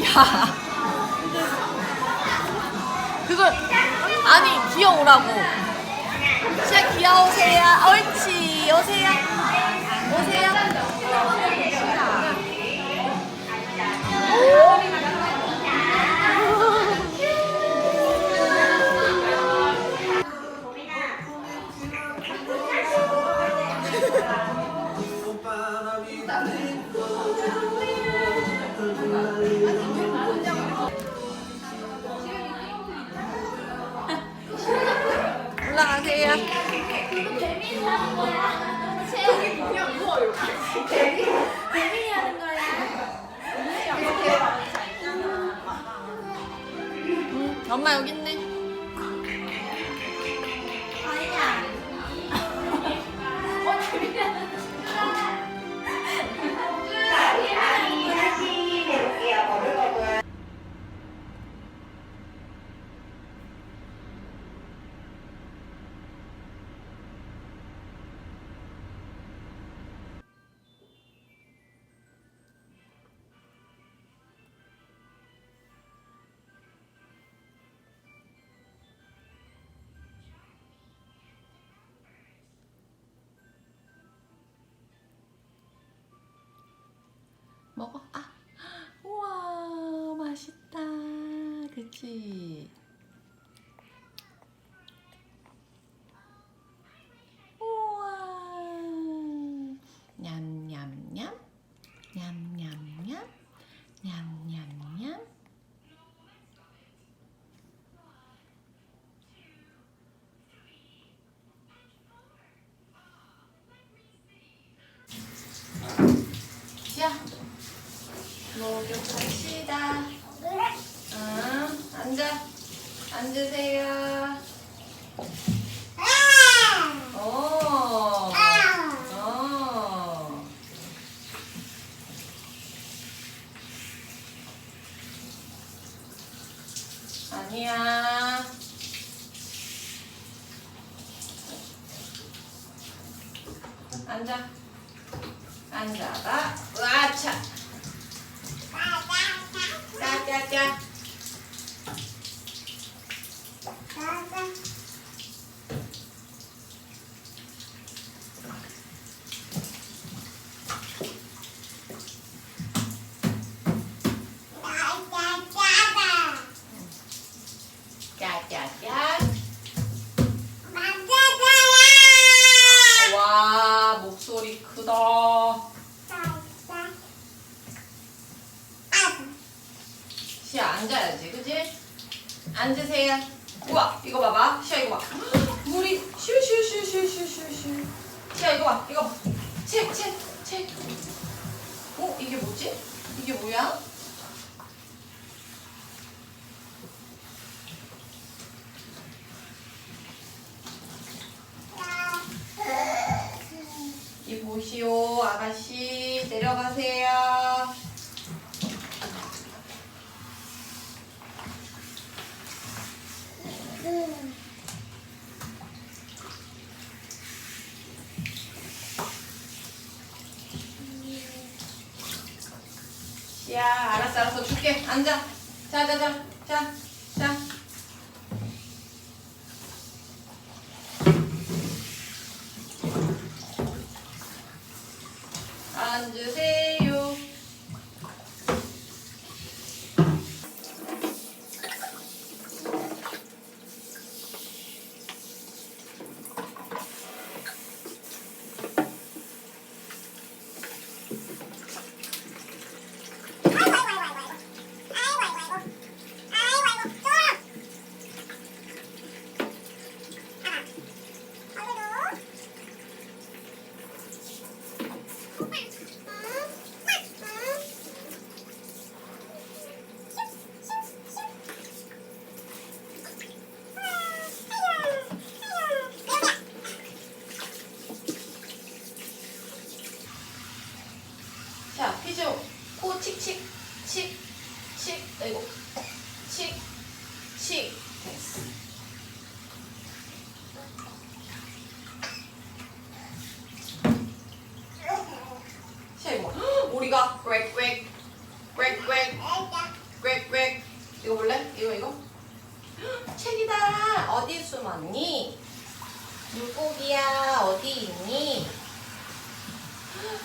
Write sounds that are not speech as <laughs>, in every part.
<laughs> 그걸 아니 귀여우라고. 진짜 귀여우세요. 옳지. 오세요. 오세요. 올라가세요. 엄마 여기 있네. 그치? 우와. 냠냠냠. 냠냠냠. 냠냠냠. 자, 목욕합시다. 응, 앉아. 앉으세요. 오. 어. 아니야. 앉아. 앉아봐. 와차. 짜짜짜. 와, 목소리 크다. 시아 앉아야지, 그지? 앉으세요. 우와, 이거 봐봐. 시아 이거 봐. 물이 슈슈슈슈슈슈슈. 시아 이거 봐, 이거 봐. 책, 책, 책. 어, 이게 뭐지? 이게 뭐야? 이 보시오, 아가씨 내려가세요. 야, 알았어, 알았어, 줄게. 앉아. 자, 자, 자, 자,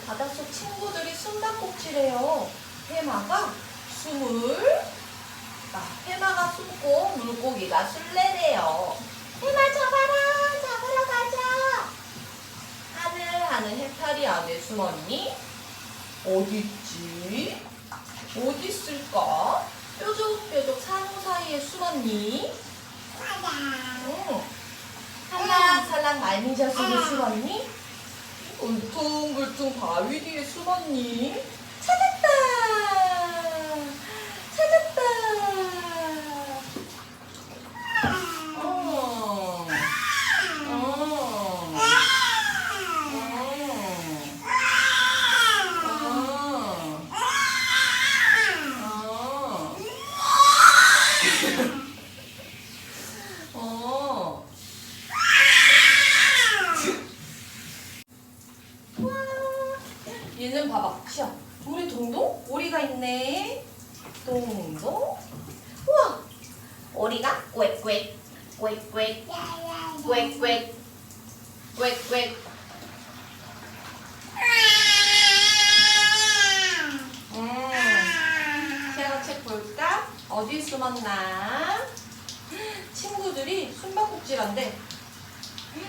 바닷속 친구들이 숨바꼭질해요. 해마가 숨을 아, 해마가 숨고 물고기가 술래래요. 해마 잡아라 잡으러 가자. 하늘 하늘 해파리 안에 숨었니? 어딨지? 어디 있을까? 뾰족뾰족 산호 사이에 숨었니? 응. 살랑살랑 말미잘 속에 숨었니? 울퉁불퉁 바위 뒤에 숨었니? 찾았다! 찾았다! 어. 어. 어. 어. 어. 와. 얘는 봐봐. 시야. 우리 동동? 오리가 있네. 동동. 우와. 오리가 꽥꽥. 꽥꽥. 꽥꽥. 꽥꽥. 음. 시아가 책 볼까? 어디 숨었나? 친구들이 숨바꼭질한대.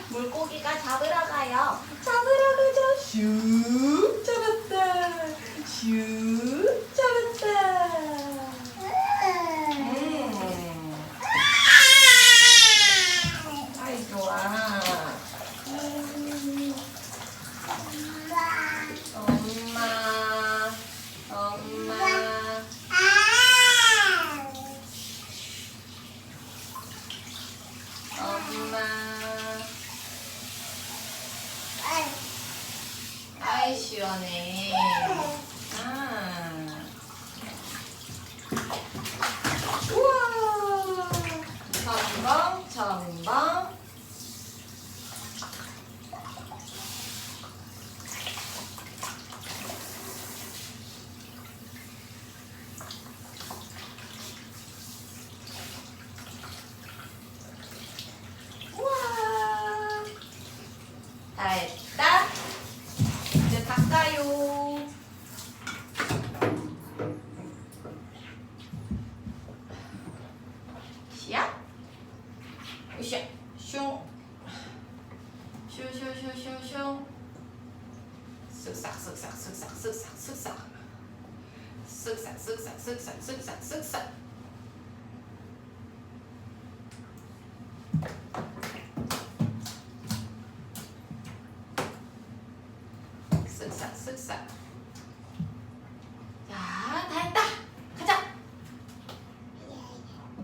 물고기가 잡으러 가요. 잡으러 가자. 슉 잡았다. 슉 잡았다. 음. 아이 좋아. 엄마. 엄마. 엄마. 아이 시원해. 生产生产，